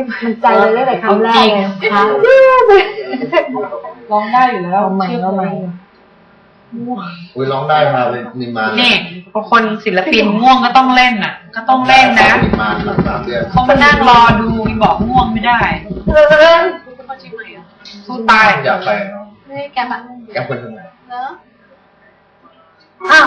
มันใจเลยตั้งแต่คำแรกเลยค่ะร้องได้อยู่แล้วเอาใหม่เอาใหม่อุ้ยร้องได้มาเป็นนิมมานนี่พอคนศิลปินง่วงก็ต้องเล่นน่ะ ก็ต้องเล่นนะนิมมานหลังสามเดือนเขามานั่งรอดูบอกง่วงไม่ได้สู้ตายอยากไปเฮ้ยแกแบบแกคนทำไงเนอะอ้าว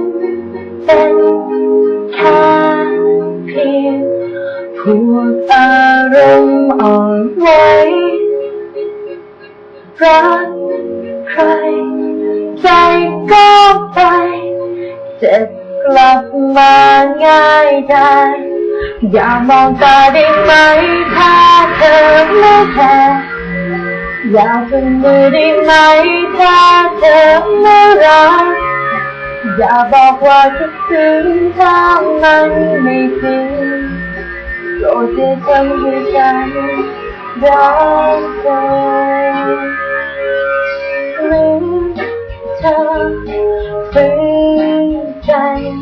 เจ็บกลับมาง่ายได้อย่ามองตาได้ไหมถ้าเธอไม่แคร์อย่าเป็นมือได้ไหมถ้าเธอไม่รักอย่าบอกว่าคิดถึงถ้ามันไม่จริงโปรดจะทำให้ฉันรักเธอหรือเธอฝืน ใจ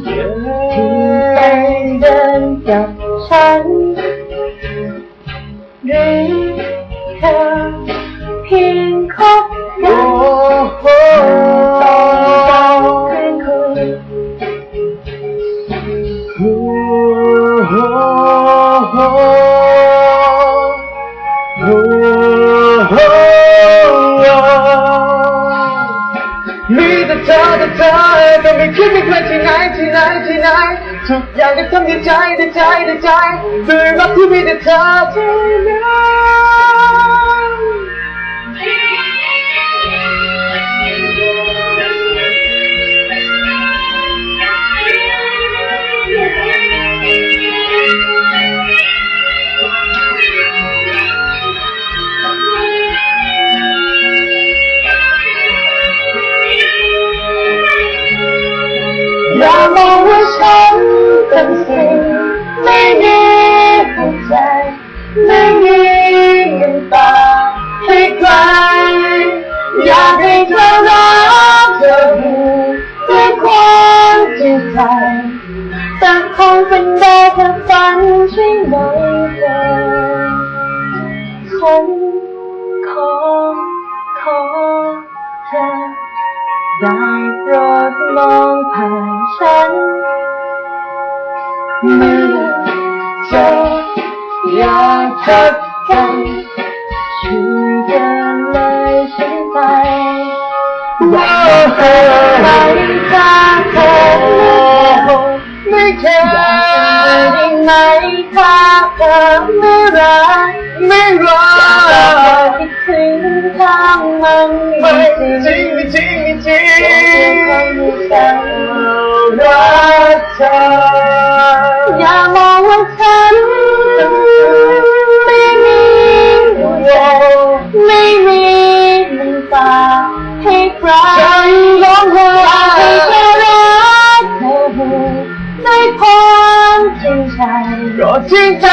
ที่ต้องเดินกับฉันหรือเธอเพียงคบกันตองกลารคืนคุณมี เธอแต่ไม่คิดไม่เคยที่ไหนที่ไหนที่ไหนทุกอย่างก็ทำในใจในใจในใจด้วยรักที่มีแต่เธอเท่านั้น สิ่งไม่ดีหัวใจไม่มีเงินตาให้ใครอยากให้เธอรักเธออยู่ด้วยความจริงใจแต่คงเป็นได้แค่ฝันใช่ไหมเธอฉันขอขอเธอได้โปรดมองผ่านฉัน มือเจออยากทักกันช่วยเดินเลยฉันไปอยากเธอไปจากเธอไม่ไม่แค่อยได้ไหมถ้าเธอไม่รักไม่รักคิดถึงถ้ามันไม่จริงไม่จริงไม่จริเพียงงคนที่ฉันรักเธอาให้ใครฉันร้องไห้ให้เธอรักเธอได้วยความจริงใจก็จริงใจ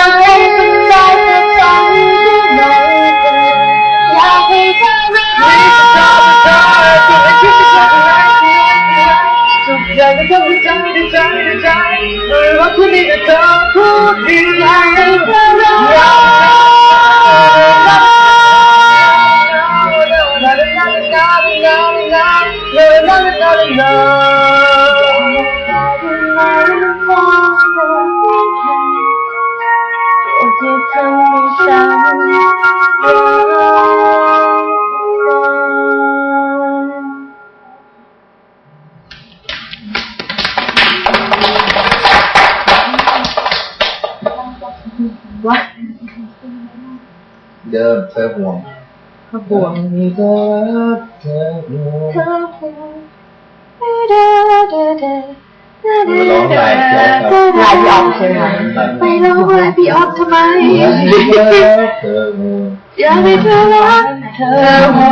เดิมเธอห่วงห่วงที่เธอรักเธอห่วงเธอห่วงเด้อเด้อเด้อไปร้องไลฟ์พี่ออฟครับไลฟ์พี่ออฟใช่ไหมไปร้องไลฟ์พี่ออฟทำไมเธองูอยากให้เธอรักเธอห่วง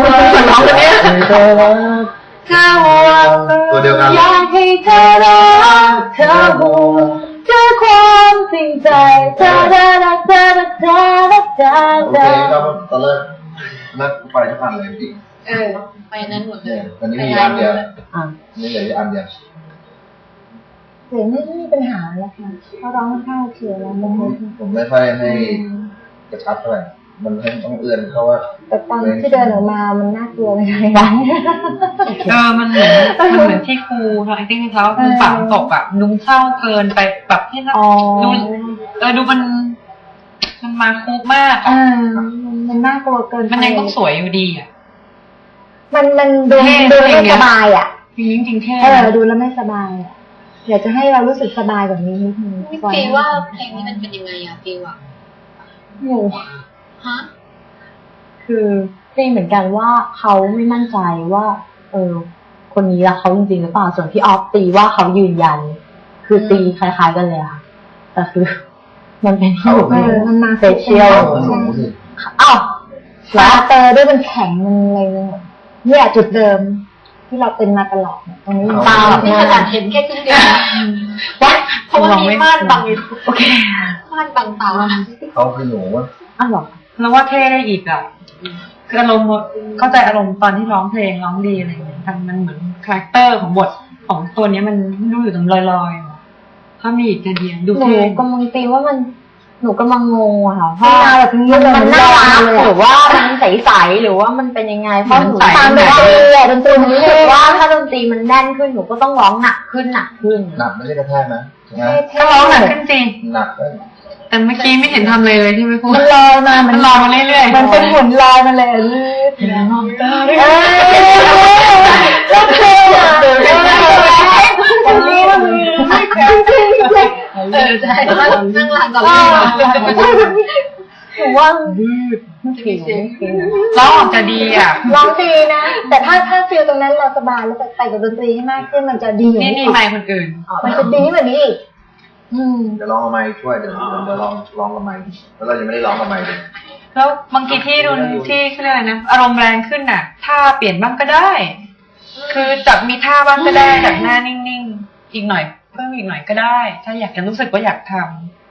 ร้องกันเนี่ยเธอรักเธอห่วงตัวเดียวกันอยากให้เธอรักเธอห่วงด้วยความจริงใจเธอเธอรักเธอรักเธอ รักเธอโอเธเคอก็ตอนแรกนักไปทุกพันเลยพี่เออ ไปนั้นหมดเลเนี่ยยตอนนี้มีอันเดียวอะนี่เหลืออันเดียวเสียงไม่มีปัญหาแล้วค่ะเขาร้องข้างโอเคแล้วมันผมไม่ค่อยให้กระชับเท่าไหร่มันต้องเอื้อนเพราะว่าแต่ตอนที่เดินออกมามันน่ากลัวไปเลยนะ เออมันเหมือนมันเหมือนที่ครูทาง acting ที่เขาคือฝังตกอะดูเศร้าเกินไปแบบที่เราอ๋อ ดู เออดูมัน มันมาคุกมากอ่าอะมันน่ากลัวเกินไปมันยังต้องสวยอยู่ดีอะมันมันดูเท่ดูจริไม่งเนี่ยสบายอะ จริงจริงๆเท่เออดูแล้วไม่สบายอะอยากจะให้เรารู้สึกสบายแบบนี้นิดนึงพี่ฟีว่าเพลงนี้มันเป็นยังไงอะฟีวอะหนูฮะคือตีเหมือนกันว่าเขาไม่มั่นใจว่า เออ คนนี้รักเขาจริงๆหรือเปล่าส่วนพี่ออฟตีว่าเขายืนยัน คือตีคล้ายๆกันเลยค่ะแต่คือ มันเป็นที่หนูมันมาเฟเชียลเอาหนูสิอ้าวลาเตอร์ด้วยมันแข็งมันอะไรเนี่ยเนี่ยจุดเดิมที่เราเป็นมาตลอดเนี่ยตรงนี้ตาแบบนี่นี้ขนาดเห็นแค่ครึ่งเดียวนะว่าเพราะว่ามีม่านบังอยู่โอเคม่านบังตาเขาคือหนูว่าอ้าวเหรอแล้วว่าเท่ได้อีกอะคืออารมณ์เข้าใจอารมณ์ตอนที่ร้องเพลงร้องดีอะไรอย่างเงี้ยทำมันเหมือนคาแรคเตอร์ของบทของตัวเนี้ยมันดูอยู่ตรงลอย ๆอะถ้ามีอีกจะเดียนดูหนูเท่กำลังตีว่ามันหนูกำลังงงอะค่ะเพราะแบบนี้มันน่ารักหรือว่ามันใสๆหรือว่ามันเป็นยังไงเพราะหนูตามดนตรีอะดนตรีหนูรู้สึกว่าถ้าดนตรีมันแน่นขึ้นหนูก็ต้องร้องหนักขึ้นหนักขึ้นหนักไม่ใช่กระแทกนะใช่ไหมก็ร้องหนักขึ้นจริงหนักก็แต่เมื่อกี้ไม่เห็นทำเลยเลยที่ไม่พูดมันลอยมามันลอยมาเรื่อยๆมันเป็นหุ่นลอยมาเลยอะลื่นมองตาเออแล้วเพลงอะวันนี้มันจริงๆ เออ ใช่นั่งหลังก่อนเอเลยอหนูว่ามันผิวไม่ผิวร้องออกจะดีอะร้องดีนะ แต่ถ้าถ้าฟิลตรงนั้นเราสบายแล้วไปกับดนตรีให้มากขึ้นมันจะดีอย่างนี่นี้นี่อีกไม่คนอื่นมันจะดีกว่านี้อีกอืมเดี๋ยวร้องกับไม้ช่วยเดี๋ยวเดี๋ยวร้องร้องกับไม้แล้วเรายังไม่ได้ร้องกับไม้เลยแล้วบางทีที่รุนที่เขาเรียกอะไรนะอารมณ์แรงขึ้นน่ะท่าเปลี่ยนบ้างก็ได้ คือจากมีท่าบ้างก็ได้จากหน้านิ่งๆ อีกหน่อย เพิ่มอีกหน่อยก็ได้ ถ้าอยากจะรู้สึกว่าอยากท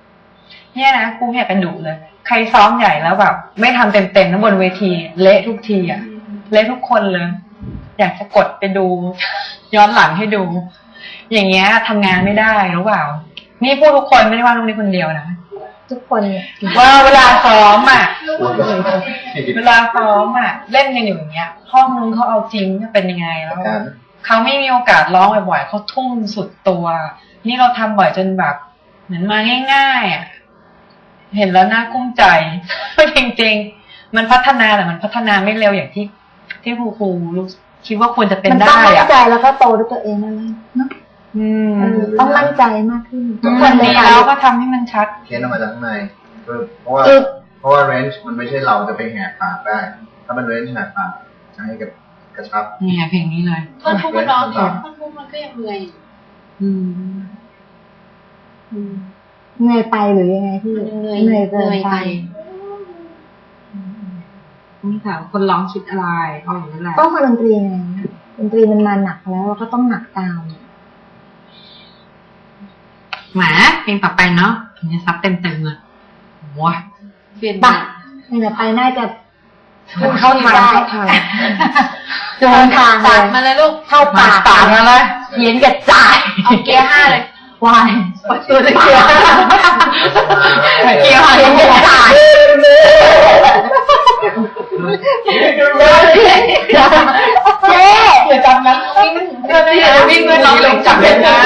ำเนี่ยนะครูไม่อยากกันดุเลย ใครซ้อมใหญ่แล้วแบบ ไม่ทำเต็มๆนะบนเวที เละทุกทีอะเละทุกคนเลย อยากจะกดไปดู ย้อนหลังให้ดู อย่างเงี้ยทำงานไม่ได้รู้เปล่า นี่พูดทุกคนไม่ได้ว่าตรงนี้คนเดียวนะทุกคนเนี่ยว่าเวลาซ้อมอะพูดกับเวลาซ้อมอะ เล่นกันอยู่อย่างเงี้ยห้องนึงเขาเอาจริงจะเป็นยังไงแล้วการ เขาไม่มีโอกาสร้องบ่อยๆเขาทุ่มสุดตัว นี่เราทำบ่อยจนแบบเหมือนมาง่ายๆอะเห็นแล้วน่ากุ้มใจ จริงๆ มันพัฒนาแต่มันพัฒนาไม่เร็วอย่างที่ ที่ครูครูรู้คิดว่าควรจะเป็นมันต้อได้งมั่นอะใจแล้วก็โตด้วยตัวเองนั่นแหละเนาะอืมเออต้องมั่นใจมากขึ้นทุกควันนในนี้การแล้วก็ทำให้มันชัดเค้นออกมาจากข้างในเพราะว่าคือเพราะว่าเรนจ์มันไม่ใช่เราจะไปแหกปากได้ ถ้ามันเรนจ์แหกปากจะให้กับ กระชับ เนี่ยเพลงนี้เลย ท่อนทุกมันร้องท่อนทุกมันก็ยังเหนื่อยอืมเหนื่อยไปหรือยังไงพี่เหนื่อยเหนื่อยเกินเหนื่อยไปไปนี่ค่ะ คนร้องคิดอะไรเอาอย่างนั้นแหละต้องฟังดนตรีไงดนตรีมันมาหนักแล้วเราก็ต้องหนักตามแหมเพลงต่อไปเนาะถึงจะซับเต็มเต็มๆเลยว้าเปลี่ยนปะบาทเนี่ยไปน่าจะ มันเข้าทางเข้าทางเดินทางเลตัดยมาเลยลูกเข้าปากปากมาเลยเขียนกระจายเอาเกียร์ห้าเลย วายตัวจะเขียนเกี่ยวเขียนกระจายเจ๊อย่าจำนะวิ่งเดินไปอย่าวิ่งเงินน้องหลงจับเลยนะ